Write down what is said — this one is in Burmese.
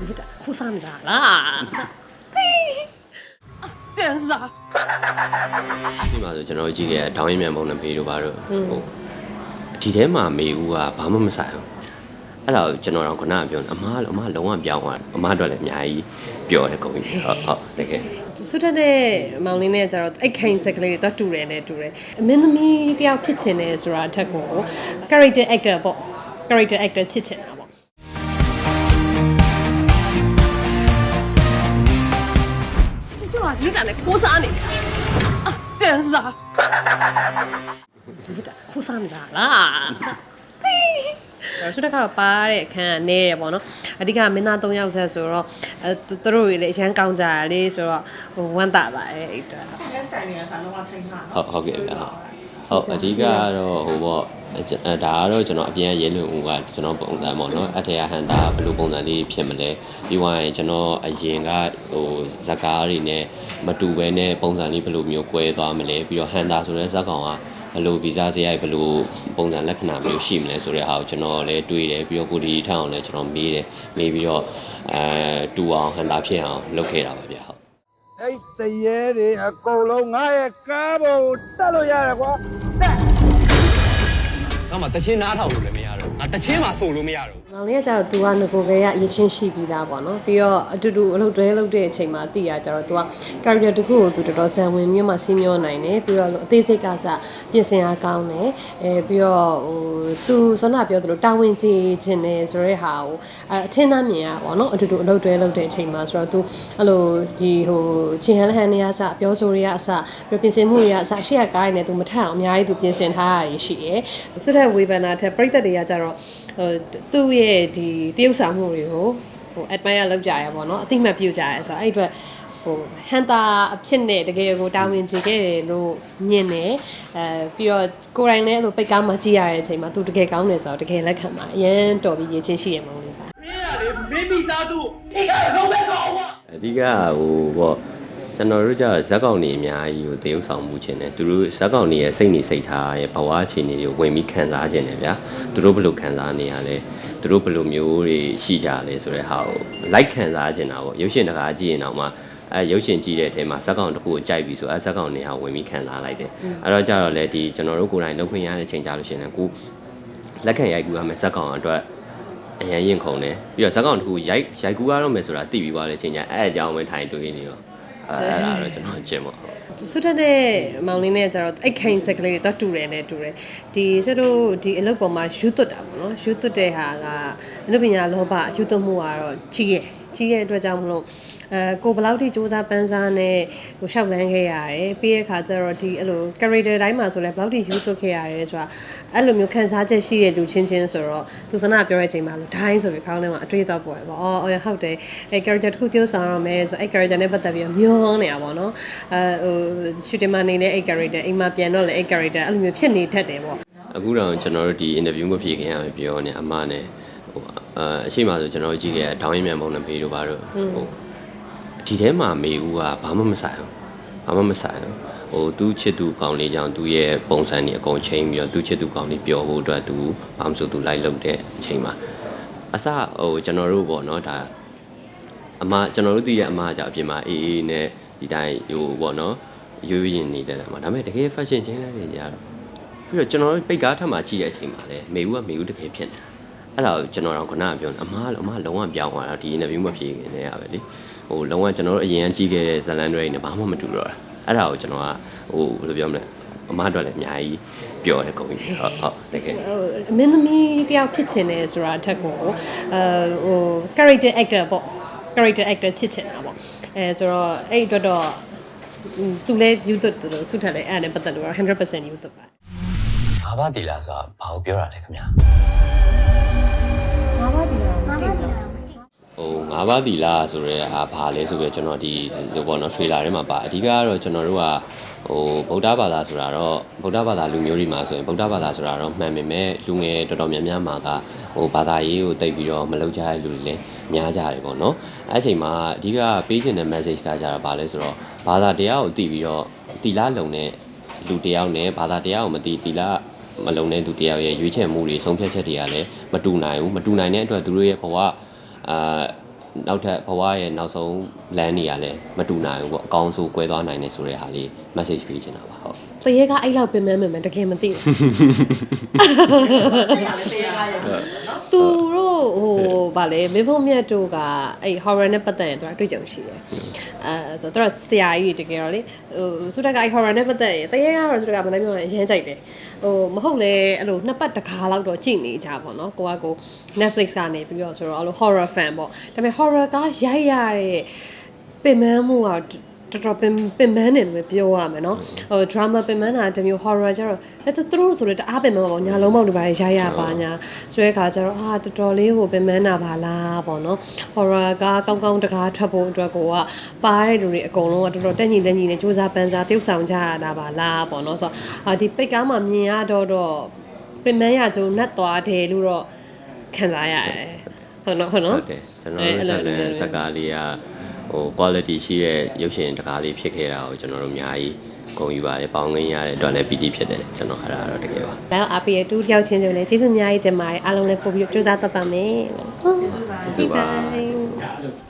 你这哭啥子啦？真是啊！ ဒီမှာဆိုကျွန်တော်တို့ကြည့်ခဲ့တဲ့ဒေါင်းရင်မြန်ပုံနဲ့ဖေးတို့ဘာလို့ဟိုဒီထဲမှာမေဦးကဘာမှမဆိုင်ဘူးအဲ့ဒါကိုကျွန်တော်တော့ခုနကပြောတယ်အမားအမားလုံးဝပြောင်းသွားတယ်အမားအတွက်လည်းအများကြီးပျော်တယ်ကုန်ပြီဟုတ်ဟုတ်တကယ် ဆွတ်တဲ့မောင်လေးနဲ့ကျတော့အိတ်ခိုင်ချက်ကလေးတွေတော့တူတယ်နဲ့တူတယ်အမင်းသမီးတယောက်ဖြစ်ချင်တယ်ဆိုတာအထက်ကို character actor ပေါ့ character actor ဖြစ်ချင်တာ ကလူတန်နဲ့ခိုးစားနေတာအတန်စားလူတန်ခိုးစားနေတာလားဒါဆိုတော့ကတော့ပါတဲ့အခန်းကနေရပေါ့နော်အဓိကမင်းသား၃ယောက်ဆက်ဆိုတော့အဲသူတို့တွေလည်းအရန်ကောင်းကြရလေဆိုတော့ဟိုဝမ်းသာပါတယ်အဲ့ဒါ Next time ကဆန်တော့ချိန်ထားနော်ဟုတ်ဟုတ်ကဲ့ဗျာဟုတ်အဓိကကတော့ဟိုပေါ့ ဒါကတော့ကျွန်တော်အပြင်ရဲလွန်ဦးကကျွန်တော်ပုံစံပေါ့နော်အထက်ကဟန်တာဘယ်လိုပုံစံလေးဖြစ်မလဲပြီးသွားရင်ကျွန်တော်အရင်ကဟိုဇက်ကားတွေနဲ့မတူဘဲနဲ့ပုံစံလေးဘယ်လိုမျိုး꿰သွားမလဲပြီးတော့ဟန်တာဆိုတဲ့ဇက်ကောင်ကဘယ်လိုဗီဇစရိုက်ဘယ်လိုပုံစံလက္ခဏာမျိုးရှိမလဲဆိုတဲ့အားကိုကျွန်တော်လည်းတွေးတယ်ပြီးတော့ကိုဒီထအောင်လည်းကျွန်တော်မေးတယ်မေးပြီးတော့အဲတူအောင်ဟန်တာဖြစ်အောင်လုပ်ခဲ့တာပါဗျာဟုတ်အဲ့တရေတွေအကုန်လုံးငါရဲ့ကားပေါ်တက်လို့ရတယ်ကွာတက် ငါမှတချင်းနားထောင်လို့လည်းမရတော့ငါတချင်းမှဆိုလို့မရတော့မောင်လေးကကျတော့ तू ကငကိုကလေးကအရင်ချင်းရှိပြီးသားပေါ့နော်ပြီးတော့အတူတူအလုပ်တွဲလုပ်တဲ့အချိန်မှာသိရကြတော့ तू က character တစ်ခုကို तू တော်တော်ဇံဝင်ပြီးမှစီးမျောနိုင်တယ်ပြီးတော့အသေးစိတ်ကစပြင်ဆင်အားကောင်းတယ်အဲပြီးတော့ဟို तू စောနာပြောသလိုတာဝန်ကျေခြင်းတယ်ဆိုတဲ့ဟာကိုအအထင်သားမြင်ရပါတော့အတူတူအလုပ်တွဲလုပ်တဲ့အချိန်မှာဆိုတော့ तू အဲ့လိုဒီဟိုချင်းဟန်ဟန်နေရစပြောဆိုတွေကအစပြီးပြင်ဆင်မှုတွေကအစရှေ့ကကားရည်နဲ့ तू မထအောင်အများကြီး तू ပြင်ဆင်ထားရရှိရယ်ဆိုတဲ့ဝေဘနာထက်ပြိသက်တွေကကြတော့ ဟိုသူ့ ရဲ့ဒီတရုပ်ဆောင်မှုတွေကိုဟို admire လုပ်ကြရပါတော့အသိမှတ်ပြုကြရဆိုတော့အဲ့အတွက်ဟိုဟန်တာအဖြစ်နဲ့တကယ်ကိုတာဝန်ကျခဲ့တယ်လို့မြင်တယ်အဲပြီးတော့ကိုယ်တိုင်လည်းအဲ့လိုပိတ်ကားမှကြည့်ရတဲ့အချိန်မှာသူတကယ်ကောင်းတယ်ဆိုတော့တကယ်လက်ခံပါအရင်တော်ပြီးရချင်းရှိရမလို့ပါမင်းကလေမင်းမိသားစုထိခိုက်လုံးပဲကောင်းကွာအဓိကဟိုပေါ့ကျွန်တော်တို့ကျတော့ဇက်ကောင်နေအများကြီးကိုတရုပ်ဆောင်မှုခြင်းတယ်သူတို့ဇက်ကောင်နေရဲ့စိတ်နေစိတ်ထားရဲ့ဘဝအခြေအနေတွေကိုဝင်ပြီးခံစားခြင်းတယ်ဗျာသူတို့ဘယ်လိုခံစားနေရလဲသူ တို့ဘယ်လိုမျိုးတွေရှိကြလဲဆိုတဲ့ဟာကိုလိုက်ခံစားခြင်းတာပေါ့ရုပ်ရှင်တကားကြည့်ရင်တော့မှအဲရုပ်ရှင်ကြည့်တဲ့အထဲမှာဇက်ကောင်တစ်ခုကိုကြိုက်ပြီဆိုအဲဇက်ကောင်နေဟာဝင်ပြီးခံစားလိုက်တယ်အဲ့တော့ကျတော့လေဒီကျွန်တော်တို့ကိုယ်တိုင်လုပ်ခွင့်ရတဲ့ချိန်ကြလို့ရှိရင်လည်းကိုလက်ခံရိုက်ကူရမယ်ဇက်ကောင်အတွက်အရင်ရင်ခုန်တယ်ပြီးတော့ဇက်ကောင်တစ်ခုရိုက်ရိုက်ကူရတော့မယ်ဆိုတာသိပြီးသွားတဲ့အချိန်ကျအဲ့အကြောင်းပဲထိုင်တွေးနေရောအဲ့အဲ့ဒါတော့ကျွန်တော်ကျင်ပါ ဟုတ်ဆွတ်တဲ့မောင်လေးနဲ့ကျတော့အိတ်ခိုင်ချက်ကလေးတွေတော့တူတယ်နဲ့တူတယ်ဒီဆွတ်တို့ဒီအလုပ်ပေါ်မှာယူသွတ်တာပေါ့နော်ယူသွတ်တဲ့ဟာကအနုပညာလောဘယူသွတ်မှုကတော့ကြီးရဲ့ ကြီးရဲ့အတွက်ကြောင့်မလို့အဲကိုဘယ်လောက်ထိစူးစမ်းပန်းစားနဲ့ဟိုရှောက်လန်းခဲ့ရတယ်ပြီးရဲ့ခါကျတော့ဒီအဲ့လို character တိုင်းမှာဆိုလဲဘယ်လောက်ထိယူသွတ်ခဲ့ရတယ်ဆိုတာအဲ့လိုမျိုးခံစားချက်ရှိရဲ့လူချင်းချင်းဆိုတော့သူစနာပြောတဲ့အချိန်မှာလို့ဒိုင်းဆိုပြီးခေါင်းထဲမှာအတွေ့အတော့ပေါ်ပေါ့အော်အော်ဟုတ်တယ်အဲ character တစ်ခု tiêu ဆောင်ရမယ်ဆိုအဲ့ character နဲ့ပတ်သက်ပြီးတော့မျောနေတာပေါ့နော်အဲဟို shooting မှာနေတဲ့အဲ့ character အိမ်မှာပြန်တော့လေအဲ့ character အဲ့လိုမျိုးဖြစ်နေတတ်တယ်ပေါ့အခုတော့ကျွန်တော်တို့ဒီ interview မဖြေခင်ရမယ်ပြောနေအမနဲ့ ဟိုအအရှိမဆိုကျွန်တော်တို့ကြည့်ခဲ့တဲ့ဒေါင်းရင်မြန်ပုံနဲ့ဖေးတို့ဘာလို့ဟိုဒီထဲမှာမေဦးကဘာမှမဆိုင်ဘူးဘာမှမဆိုင်ဘူးဟိုသူ့ချစ်သူကောင်းလေးကြောင့်သူ့ရဲ့ပုံစံတွေအကုန်ချိန်ပြီးတော့သူ့ချစ်သူကောင်းလေးပျော်ဖို့အတွက်သူဘာမှမဆိုသူလိုက်လုပ်တဲ့အချိန်မှာအစဟိုကျွန်တော်တို့ပေါ့နော်ဒါအမကျွန်တော်တို့သိတဲ့အမကကြောင့်အပြင်မှာအေးအေးနဲ့ဒီတိုင်းဟိုပေါ့နော်ရိုးရိုးရင်နေတဲ့မှာဒါပေမဲ့တကယ် fashion ချင်းတဲ့နေကြတော့ပြီးတော့ကျွန်တော်တို့ပိတ်ကားထပ်မှာကြည့်တဲ့အချိန်မှာလေမေဦးကမေဦးတကယ်ဖြစ်နေတာ အဲ့ဒါကိုကျွန်တော်တော့ခုနကပြောနေအမအမလုံးဝပြောင်းသွားတာဒီ interview မဖြေခင်နေရပဲလေဟိုလုံးဝကျွန်တော်တို့အရင်ကကြည့်ခဲ့တဲ့ဇလန်တွေနဲ့ဘာမှမတူတော့တာအဲ့ဒါကိုကျွန်တော်ကဟိုဘယ်လိုပြောမလဲအမအတွက်လည်းအများကြီးပျော်တယ်ကုန်ပြီဟုတ်ဟုတ်တကယ်ဟိုအမင်းသမီးတယောက်ဖြစ်ချင်တယ်ဆိုတာအထက်ကိုအဲဟို character actor ပေါ့ character actor ဖြစ်ချင်တာပေါ့အဲဆိုတော့အဲ့အတွက်တော့သူလည်းယူသွတ်သူလို့ဆုထက်လည်းအဲ့ဒါနဲ့ပတ်သက်လို့100%ယူသွတ်ပါငါးပါးတီလာဆိုတာဘာကိုပြောတာလဲခင်ဗျာ ငါးပါးဒီလားငါးပါးဒီလားဟိုငါးပါးသီလဆိုရဲဟာဘာလဲဆိုပြီးတော့ကျွန်တော်ဒီဟိုပေါ့နော် trailer ထဲမှာပါအဓိကကတော့ကျွန်တော်တို့ကဟိုဗုဒ္ဓဘာသာဆိုတာတော့ဗုဒ္ဓဘာသာလူမျိုးတွေမှာဆိုရင်ဗုဒ္ဓဘာသာဆိုတာတော့မှန်ပေမဲ့လူငယ်တော်တော်များများမှာကဟိုဘာသာရေးကိုတိတ်ပြီးတော့မလုပ်ကြတဲ့လူတွေလည်းများကြတယ်ပေါ့နော်အဲ့အချိန်မှာအဓိကပေးချင်တဲ့ message ကကြတာဘာလဲဆိုတော့ဘာသာတရားကိုသိပြီးတော့သီလလုံတဲ့လူတစ်ယောက်နဲ့ဘာသာတရားကိုမသိသီလ မလုံတဲ့သူတစ်ယောက်ရဲ့ရွေးချယ်မှုတွေဆုံးဖြတ်ချက်တွေကလည်းမတူနိုင်ဘူးမတူနိုင်တဲ့အတွက်သူတို့ရဲ့ဘဝအာနောက်ထပ်ဘဝရဲ့နောက်ဆုံးလမ်းတွေကလည်းမတူနိုင်ဘူးပေါ့အကောင်းဆုံးကွဲသွားနိုင်တယ်ဆိုတဲ့ဟာလေး message ပေးချင်တာပါဟုတ်တရေကအဲ့လောက်ပင်မမှန်မှန်တကယ်မသိဘူးစိတ်ကလည်းတရားရတယ်နော်သူတို့ဟိုဗာလေမင်းဖုံမြတ်တို့ကအဲ့ horror နဲ့ပတ်သက်ရင်သူကတွေ့ကြုံရှိတယ်အဲဆိုတော့သူကဆရာကြီးတကယ်တော့လေဟိုဆုတက်ကအဲ့ horror နဲ့ပတ်သက်ရင်တရေကတော့ဆုတက်ကမနိုင်ပြောရင်အရင်ကြိုက်တယ်ဟိုမဟုတ်လေအဲ့လိုနှစ်ပတ်တစ်ခါလောက်တော့ကြည့်နေကြပါတော့ကိုကကို Netflix ကနေပြီးတော့ဆိုတော့အဲ့လို horror fan ပေါ့ဒါပေမဲ့ horror ကရိုက်ရတဲ့ င်ပန်းမှုကတော်တော်ပင်ပင်ပန်းနေလို့ပြောရမယ်နော်ဟို drama ပင်ပန်းတာတမျိုး horror ကျတော့အဲသူတို့ဆိုတော့တအားပင်ပန်းပါပေါ့ညာလုံးပေါက်တွေပါရရပါညာဆွဲခါကျတော့ဟာတော်တော်လေးဟိုပင်ပန်းတာပါလားပေါ့နော် horror ကကောင်းကောင်းတကားထွက်ဖို့အတွက်ကိုကပါတဲ့လူတွေအကုန်လုံးကတော်တော်တက်ညီတက်ညီနဲ့စူးစမ်းပန်းစားတယောက်ဆောင်ကြရတာပါလားပေါ့နော်ဆိုတော့ဒီပိတ်ကားမှာမြင်ရတော့တော့ပင်ပန်းရကြုံနှက်သွားတယ်လို့တော့ခံစားရတယ်ဟုတ်နော်ဟုတ်နော်ဟုတ်တယ်ကျွန်တော်တို့စကားလေးက ဟို quality ရှိတဲ့ရုပ်ရှင်တကားလေးဖြစ်ခဲ့တာကိုကျွန်တော်တို့အများကြီးဂုဏ်ယူပါတယ်ပေါင်းငင်းရတဲ့အတွက်လည်းပီတိဖြစ်တယ်ကျွန်တော်အဲ့ဒါတော့တကယ်ပါ။ဒါအားပေးတဲ့သူတယောက်ချင်းစုံလည်းကျေးဇူးအများကြီးတင်ပါတယ်အားလုံးလည်းပို့ပြီးစူးစမ်းတတ်ပါမယ်။ဟုတ်ပါဘူး။ Bye bye